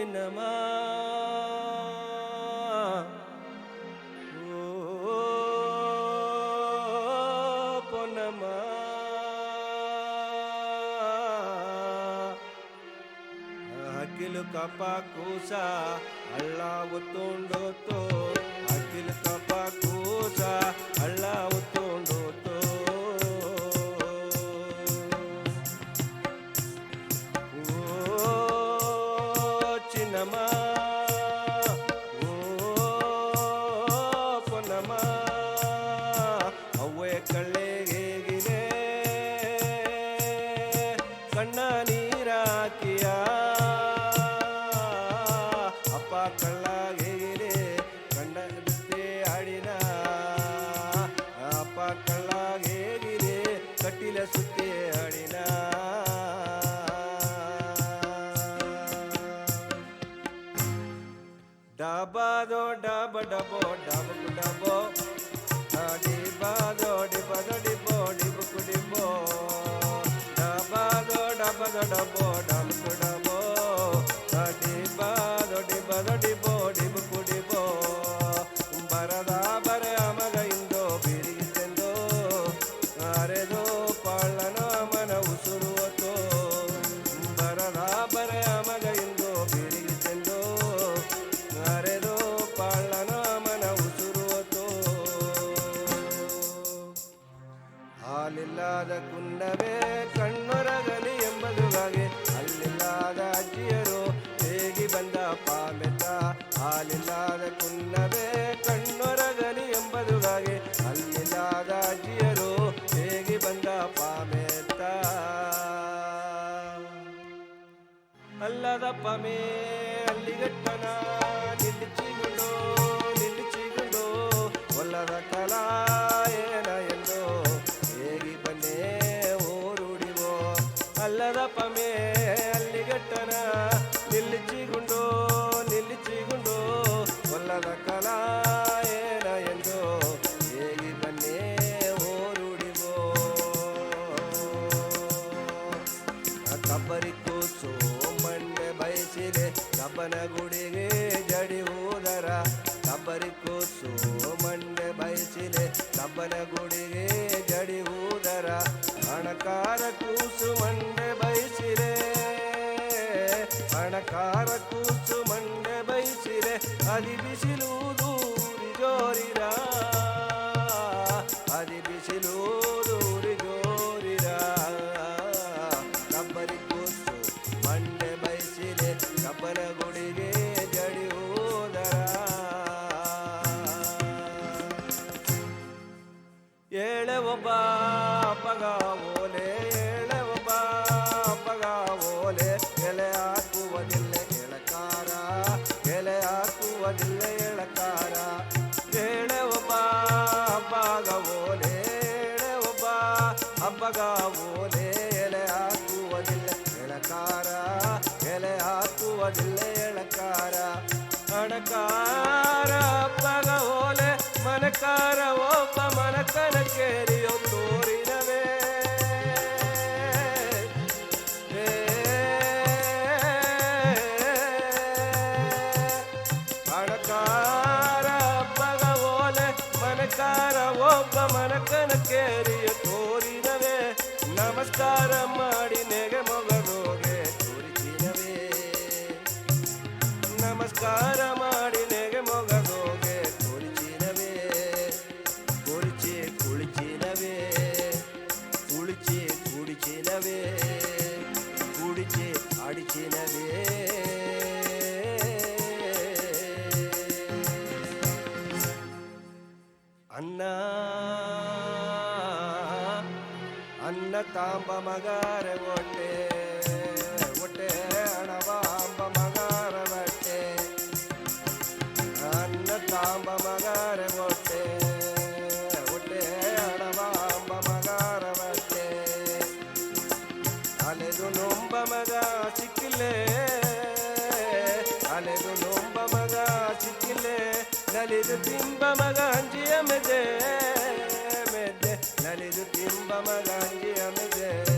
ಚಿನ್ನಮ ಓ ಪೊನ್ನಮ್ಮ ಅಕ್ಕಿಲು ಕಪ್ಪ ಕೂಸ ಹಳ್ಳ ಉತ್ತುಂಡೋತು డబా దో డబ డబో డబకు డబో. డిబా దో డిబ దో డిబో డిబకు డిబో డబా దో డబ దో డబో డబకు డబో. ಹಾಲಿಲ್ಲದ ಕುನ್ನವೇ ಕಣ್ಣೊರಗಲಿ ಎಂಬುದಾಗೆ. ಅಲ್ಲಿಲ್ಲದ ಅಜ್ಜಿಯರು ಹೇಗೆ ಬಂದ ಪಾಮೇತ ಅಲ್ಲದ ಪಮೇ ಅಲ್ಲಿಗಟ್ಟನ ಕಬ್ಬರಿ ಕೂಸು ಮಂಡೆ ಬಯಸಿದೆ. ಕಬ್ಬನ ಗುಡಿಗೆ ಜಡಿ ಹೂದರ ಕಬ್ಬರಿ ಕೂಸು ಮಣ್ಣೆ ಬಯಸಿದೆ. ಕಬ್ಬನ ಗುಡಿಗೆ ಜಡಿ ಹೂದರ ಹಣಕಾರ ಕೂಸು ಮಣ್ಣೆ ಬಯಸಿದೆ. ಹಣಕಾರ ಕೂಸು ಮಂಡೆ ಬಯಸಿದೆ. ಅದಿ ಏಳೆ ಒಬ್ಬ ಅಪ್ಪಗ ಓಲೆ ಏಳೆ ಒಬ್ಬ ಅಪ್ಪಗ ಓಲೆ. ಎಲೆ ಹಾಕುವುದಿಲ್ಲ ಎಳಕಾರ ಎಲೆ ಹಾಕುವುದಿಲ್ಲ ಎಳಕಾರ ಏಳೆ ಒಬ್ಬ ಹಬ್ಬಗ ಓಲೆ ಏಳೆ ಒಬ್ಬ ಹಬ್ಬಗ ಓಲೆ. ಎಲೆ ಹಾಕುವುದಿಲ್ಲ ಎಳಕಾರ ಎಲೆ ಹಾಕುವುದಿಲ್ಲ ಎಳಕಾರ ಓಲೆ ಮನಕಾರ ಒಬ್ಬ ಮನಕನ ಕೇರಿಯೋ ತೋರಿನವೇ. ಹಣಕಾರ ಬಗವೋಲೆ ಮನಕಾರ ಒಬ್ಬ ಮನಕನ ಕೇರಿಯ ತೋರಿನವೇ. ನಮಸ್ಕಾರ ಮಾಡಿ ನೆಗೆ ಮೊಗರೋಗೆ ತೋರಿಸಿನವೇ. ನಮಸ್ಕಾರ குடிச்சு அடிச்சினவே. அண்ணா அண்ண தாம்ப மகார ஓட்டே ஓட்டே அணவாம்ப மகார வட்டே. அண்ண தாம்ப மக Tumba Maganji Amidera